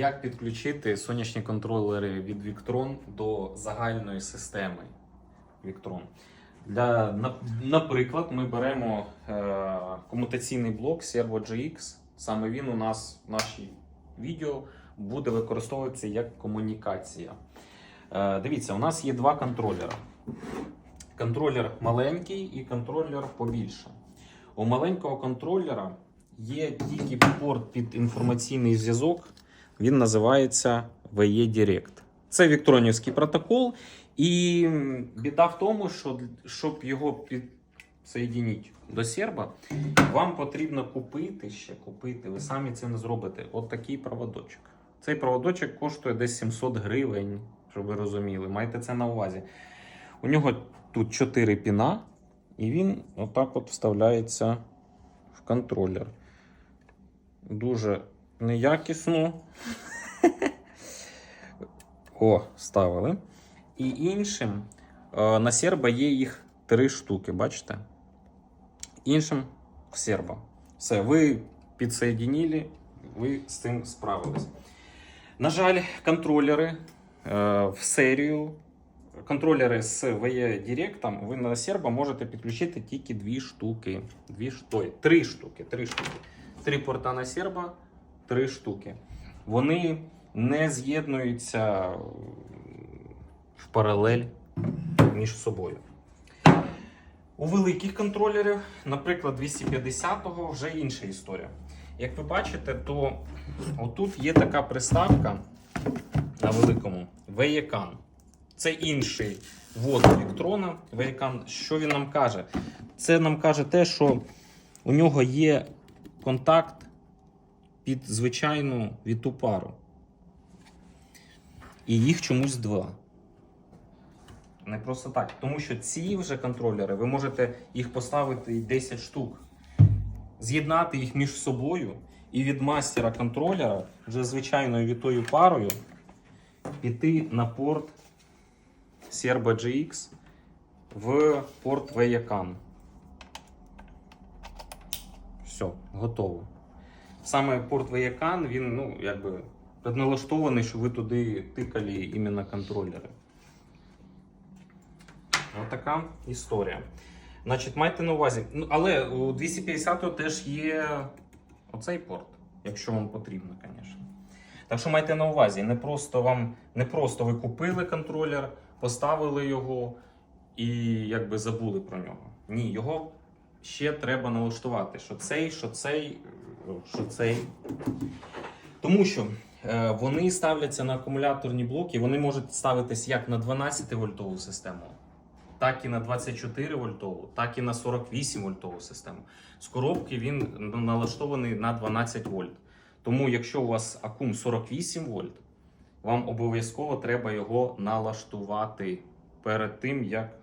Як підключити сонячні контролери від Victron до загальної системи Victron? Для, на- наприклад, ми беремо е, комутаційний блок Servo GX. Саме він у нас в нашій відео буде використовуватися як комунікація. Е, дивіться, у нас є два контролера. Контролер маленький і контролер побільше. У маленького контролера є тільки порт під інформаційний зв'язок. Він називається VE Direct. Це віктронівський протокол. І біда в тому, що щоб його підсоєдінити до серба, вам потрібно купити ще купити. Ви самі це не зробите. От такий проводочок. Цей проводочок коштує десь 700 гривень, щоб ви розуміли. Майте це на увазі. У нього тут 4 піна, і він отак от вставляється в контролер. Дуже неякісно. О, ставили. І іншим е, на серба є їх три штуки, бачите? Іншим серба. Все, ви підсоєдінили, ви з цим справились. На жаль, контролери е, в серію, контролери з VE Direct, ви на серба можете підключити тільки дві штуки. Дві, ш- ой, три штуки. Три штуки. Три порта на серба, три штуки. Вони не з'єднуються е, в паралель між собою. У великих контролерів, наприклад, 250-го, вже інша історія. Як ви бачите, то отут є така приставка на великому VECAN. Це інший ввод електрона. VECAN. Що він нам каже? Це нам каже те, що у нього є контакт під звичайну віту пару. І їх чомусь два. Не просто так. Тому що ці вже контролери, ви можете їх поставити 10 штук, з'єднати їх між собою і від мастера контролера вже звичайною вітою парою піти на порт Serba GX в порт VECAN. Все, готово. Саме порт VECAN, він ну, якби предналаштований, щоб ви туди тикали іменно контролери. Отака історія. Значить, майте на увазі. Ну, але у 250 теж є оцей порт, якщо вам потрібно, звісно. Так що майте на увазі, не просто вам не просто ви купили контролер, поставили його і якби забули про нього. Ні, його ще треба налаштувати. Що цей, що цей, що цей. Тому що е, вони ставляться на акумуляторні блоки, вони можуть ставитись як на 12 вольтову систему, так і на 24 вольтову, так і на 48 вольтову систему. З коробки він налаштований на 12 вольт. Тому, якщо у вас акум 48 вольт, вам обов'язково треба його налаштувати перед тим, як